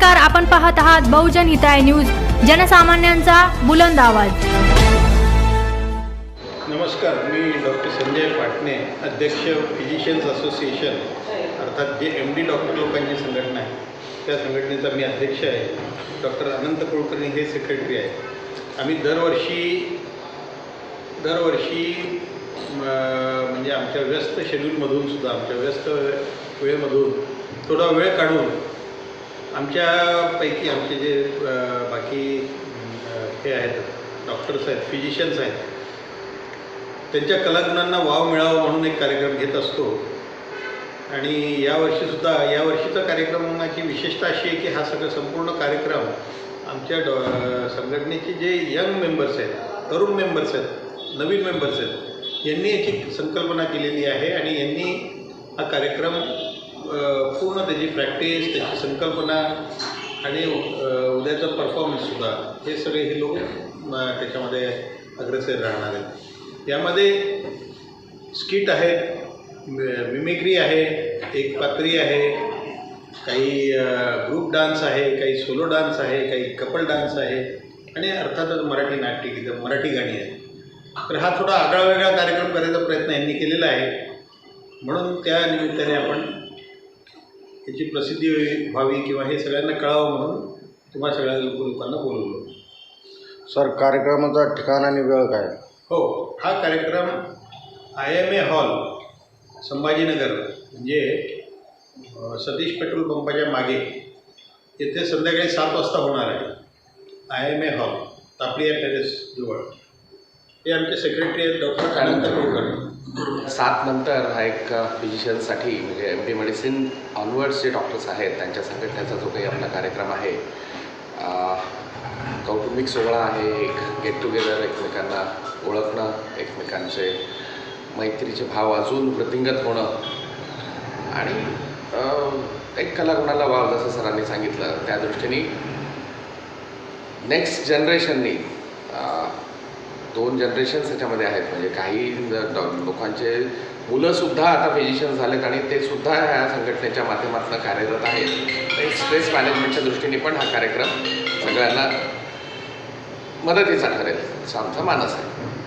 नमस्कार आपण पाहत आहात बहुजन हिताय न्यूज जनसामान्यांचा बुलंद आवाज. नमस्कार मी डॉक्टर संजय पाटणे अध्यक्ष फिजिशियन्स असोसिएशन अर्थात जे एम डी डॉक्टर लोकांची संघटना आहे त्या संघटनेचा मी अध्यक्ष आहे. डॉक्टर अनंत कुलकर्णी हे सेक्रेटरी आहे आम्ही दरवर्षी दरवर्षी म्हणजे आमच्या व्यस्त शेड्यूलमधून सुद्धा आमच्या व्यस्त वेळेमधून थोडा वेळ काढून आमच्यापैकी आमचे जे बाकी हे आहेत डॉक्टर्स आहेत फिजिशियन्स आहेत त्यांच्या कलागुणांना वाव मिळावा म्हणून एक कार्यक्रम घेत असतो. आणि यावर्षीसुद्धा यावर्षीचा कार्यक्रमाची विशेषता अशी आहे की हा सगळं संपूर्ण कार्यक्रम आमच्या डॉ संघटनेचे जे यंग मेंबर्स आहेत तरुण मेंबर्स आहेत नवीन मेंबर्स आहेत यांनी याची संकल्पना केलेली आहे आणि यांनी हा कार्यक्रम संपूर्ण पूर्ण त्याची प्रॅक्टिस त्याची संकल्पना आणि उद्याचा परफॉर्मन्ससुद्धा हे सगळे हे लोक त्याच्यामध्ये अग्रेसर राहणार आहेत. यामध्ये स्किट आहेत मिमिक्री आहे एक पात्री आहे काही ग्रुप डान्स आहे काही सोलो डान्स आहे काही कपल डान्स आहे आणि अर्थातच मराठी नाट्यगीतं मराठी गाणी आहेत. तर हा थोडा आगळा वेगळा कार्यक्रम करायचा प्रयत्न यांनी केलेला आहे. म्हणून त्या निमित्ताने आपण याची प्रसिद्धी व्हावी किंवा हे सगळ्यांना कळावं म्हणून तुम्हा सगळ्या लोक लोकांना बोलवलं. सर कार्यक्रमाचा ठिकाण आणि वेळ काय? हो हा कार्यक्रम I M A hall Sambhajinagar म्हणजे सतीश पेट्रोल पंपाच्या मागे. येथे संध्याकाळी सात वाजता होणार आहे. I M A hall Tapadia palace जवळ. हे आमचे सेक्रेटरी आहेत डॉक्टर अनंत कुलकर्णी. सात नंतर हा एक फिजिशियनसाठी म्हणजे एम डी मेडिसिन ऑनवर्ड्स जे डॉक्टर्स आहेत त्यांच्या संघटनेचा जो काही आपला कार्यक्रम आहे कौटुंबिक सोहळा आहे एक गेट टुगेदर एकमेकांना ओळखणं एकमेकांचे मैत्रीचे भाव अजून वृद्धिंगत होणं. आणि एक कलागुणाला वाव जसं सरांनी सांगितलं त्या दृष्टीने नेक्स्ट जनरेशननी दोन जनरेशन्स त्याच्यामध्ये आहेत. म्हणजे काही लोकांचे मुलंसुद्धा आता फिजिशियन्स झालेत आणि ते सुद्धा ह्या संघटनेच्या माध्यमातून कार्यरत आहेत. तर स्ट्रेस मॅनेजमेंटच्या दृष्टीने पण हा कार्यक्रम सगळ्यांना मदतीचा ठरेल. असा आमचा मानस आहे.